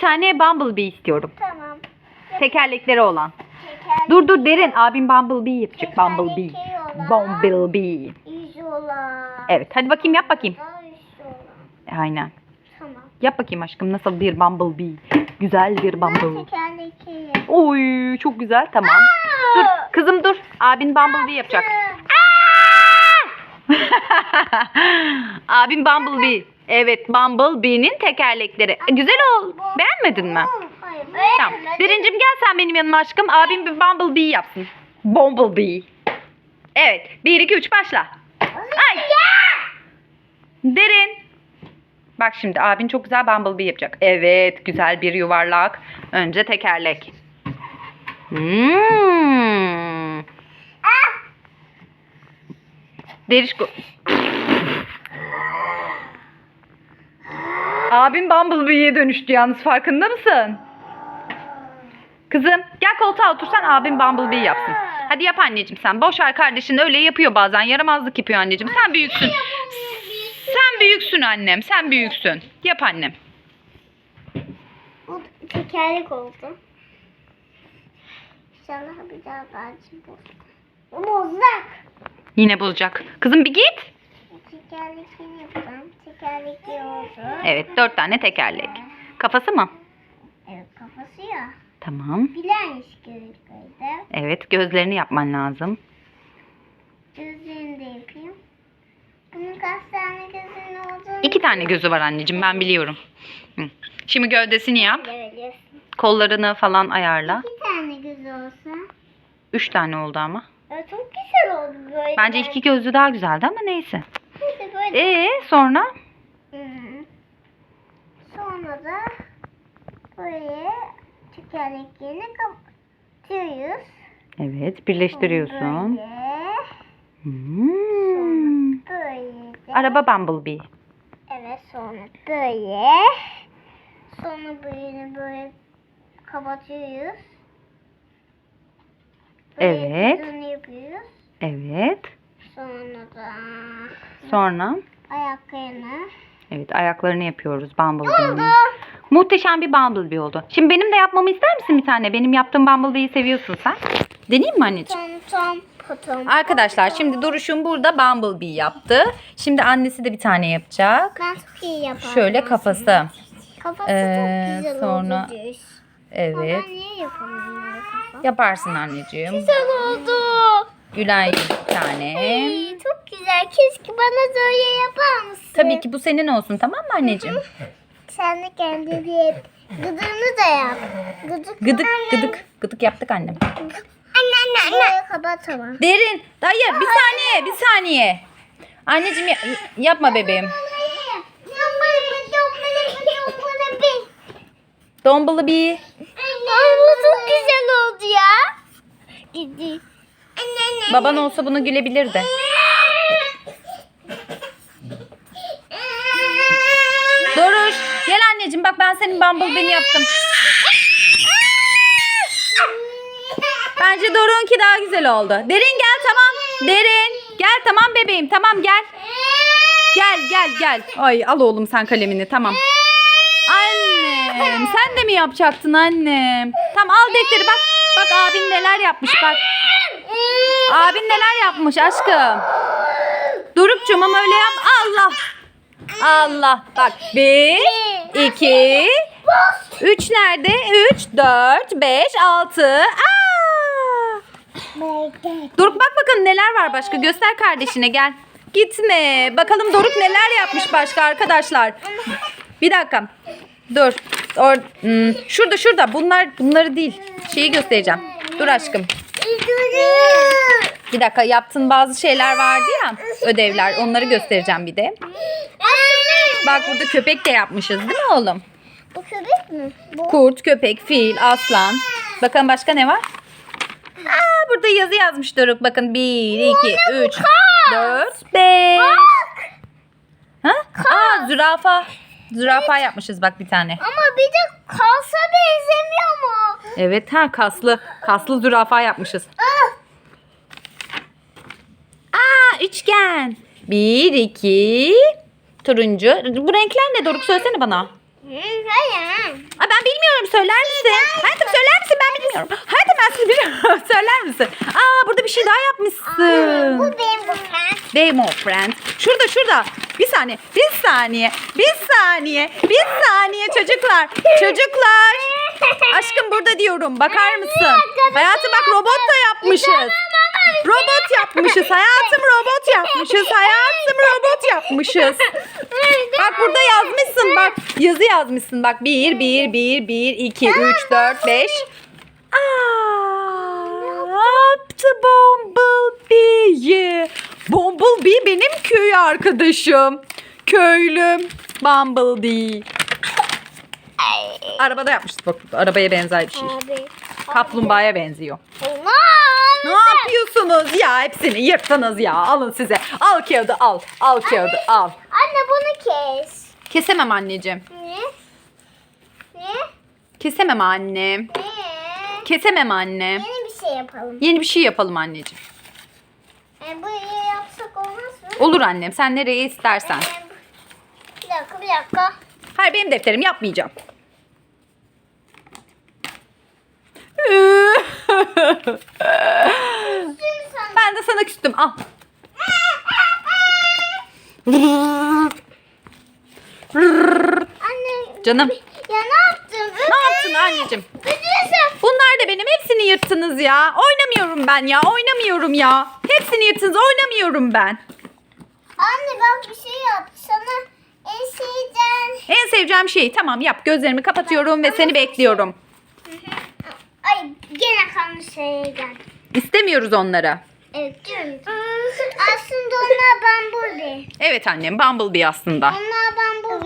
tane Bumblebee istiyorum. Tamam. Tekerlekleri olan. Tekerlek Dur dur derin. Abim Bumblebee yapacak. Bumblebee. Bumblebee. Yüzü olan. Evet hadi bakayım yap bakayım. Aynen. Tamam. Yap bakayım aşkım nasıl bir Bumblebee. Güzel bir Bumblebee. Oy çok güzel tamam. Dur kızım dur. Abin Bumblebee yapacak. Abim Bumblebee. Evet Bumblebee'nin tekerlekleri. Güzel ol. Beğenmedin mi? Tamam. Derincim gel sen benim yanıma aşkım. Abim bir Bumblebee yapsın. Bumblebee. Evet. 1 2 3 başla. Ay. Derin. Bak şimdi abin çok güzel Bumblebee yapacak. Evet. Güzel bir yuvarlak. Önce tekerlek. Hmm. Derişko. Abim Bumblebee'ye dönüştü yalnız farkında mısın? Kızım gel koltuğa otursan abim Bumblebee yapsın. Hadi yap anneciğim sen. Boş ver kardeşin öyle yapıyor bazen. Yaramazlık yapıyor anneciğim. Sen büyüksün. Sen büyüksün annem. Sen büyüksün. Yap annem. Bu tekerlek oldu. İnşallah bir daha belki bozulur. Bu bozulacak. Yine bozacak. Kızım bir git. Tekerlekini yapacağım. Tekerlekli oldu. Evet dört tane tekerlek. Kafası mı? Evet kafası ya. Tamam. Bilenmiş gözüküyordu. Evet gözlerini yapman lazım. Gözlerini de yapayım. Bunun kaç tane gözünün olduğunu İki tane gözü var anneciğim ben biliyorum. Hı. Şimdi gövdesini yap. Kollarını falan ayarla. İki tane gözü olsa. Üç tane oldu ama. Ya çok güzel oldu böyle. Bence iki gözlü daha güzeldi ama neyse. Böyle. Ee sonra? Sonra da böyle tekerleklerini kapatıyoruz. Evet birleştiriyorsun. Böyle. Hmm. Böyle. Araba Bumblebee. Evet sonra böyle. Sonra böyle böyle kapatıyoruz. Böyle Evet. Evet. Sonra da Sonra? ayaklarını. Evet ayaklarını yapıyoruz Bumblebee'nin. Muhteşem bir Bumblebee oldu. Şimdi benim de yapmamı ister misin bir tane? Benim yaptığım Bumblebee'yi seviyorsun sen. Deneyeyim mi anneciğim? Tom tom potom. Arkadaşlar şimdi Duruş'un burada Bumblebee yaptı. Şimdi annesi de bir tane yapacak. Ben çok iyi yaparım. Şöyle kafası. Kafası Ee, çok güzel sonra- oldu diyoruz. Evet. Ben niye yapamıyorum öyle kafa? Yaparsın anneciğim. Güzel oldu. Bir tane. Ay, çok güzel. Keşke bana da öyle yapar mısın? Tabii ki bu senin olsun tamam mı anneciğim? Sen de kendini yap. Gıdığını da yap. Gıdık. Gıdık gıdık gıdık yaptık annem. Anne anne anne. Kapatamam. Derin. Hayır bir saniye bir saniye. Anneciğim ya- yapma bebeğim. Bumblebee. Ay bu çok güzel oldu ya. Gidi. Baban olsa bunu gülebilirdi. Doruş gel anneciğim bak ben senin Bumblebee'ni yaptım. Bence Doruk'unki daha güzel oldu. Derin gel tamam. Derin gel tamam bebeğim tamam gel. Gel gel gel. Ay al oğlum sen kalemini tamam. Annem sen de mi yapacaktın annem? Tamam al defteri bak. Bak abin neler yapmış bak. Abin neler yapmış aşkım. Doruk'cum ama öyle yap. Allah. Allah. Bak. Bir, iki, üç nerede? Üç, dört, beş, altı. Aa! Doruk bak bakalım neler var başka. Göster kardeşine gel. Gitme. Bakalım Doruk neler yapmış başka arkadaşlar. Bir dakika. Dur. Or hmm, şurada şurada. Bunlar bunları değil. Şeyi göstereceğim. Dur aşkım. Bir dakika yaptığın bazı şeyler vardı ya. Ödevler. Onları göstereceğim bir de. Bak burada köpek de yapmışız değil mi oğlum? Bu köpek mi? Bu. Kurt, köpek, fil, aslan. Bakalım başka ne var? Aa, burada yazı yazmış Doruk. Bakın 1, 2, 3, 4, 5. Ha? Aa, zürafa. Zürafa yapmışız bak bir tane. Ama bir de kalsa benzemiyor mu? Evet ha kaslı. Kaslı zürafa yapmışız. Ah! Aa üçgen. 1, 2, turuncu. Bu renkler ne Doruk söylesene bana. Aa, ben söyler misin? Hayatım söyler misin? Ben bilmiyorum. Hayatım ben sizi bilmiyorum. söyler misin? Aa burada bir şey daha yapmışsın. Bu benim bu ben. Demo friend. Şurada şurada. Bir saniye. Bir saniye. Bir saniye. Bir saniye çocuklar. Çocuklar. Aşkım burada diyorum. Bakar mısın? Hayatım bak robot da yapmışız. Robot yapmışız. Hayatım robot yapmışız. Hayatım robot yapmışız. Bak burada yazmışsın bak. Yazı yazmışsın bak. 1, 1, 1, 1, 2, 3, 4, 5. Aa, yaptı Bumblebee'yi. Bumblebee benim köy arkadaşım. Köylüm Bumblebee. Arabada yapmıştık bak. Arabaya benzer bir şey. Abi. Kaplumbağaya benziyor. Aman. Ne yapıyorsunuz ya? Hepsini yırttınız ya. Alın size. Al kağıdı al. Al kağıdı al. Anne bunu kes. Kesemem anneciğim. Ne? Ne? Kesemem annem. Ne? Kesemem anne. Yeni bir şey yapalım. Yeni bir şey yapalım anneciğim. E, bu iyi yapsak olmaz mı? Olur annem. Sen nereye istersen. Bir dakika bir dakika. Hayır benim defterim yapmayacağım. Ben de sana küstüm. Al. Anne. Canım. Ya ne yaptın? Ne yaptın anneciğim? Bunlar da benim. Hepsini yırttınız ya. Oynamıyorum ben ya. Oynamıyorum ya. Hepsini yırttınız. Oynamıyorum ben. Anne bak bir şey yap. Sana en şeyden... En seveceğim şey. Tamam yap. Gözlerimi kapatıyorum ve seni bekliyorum. Ay gene kanlı şeyden. İstemiyoruz onları. Evet diyorum. Aslında onlar bambuli. Evet annem. Bumblebee aslında. Onlar bambuli.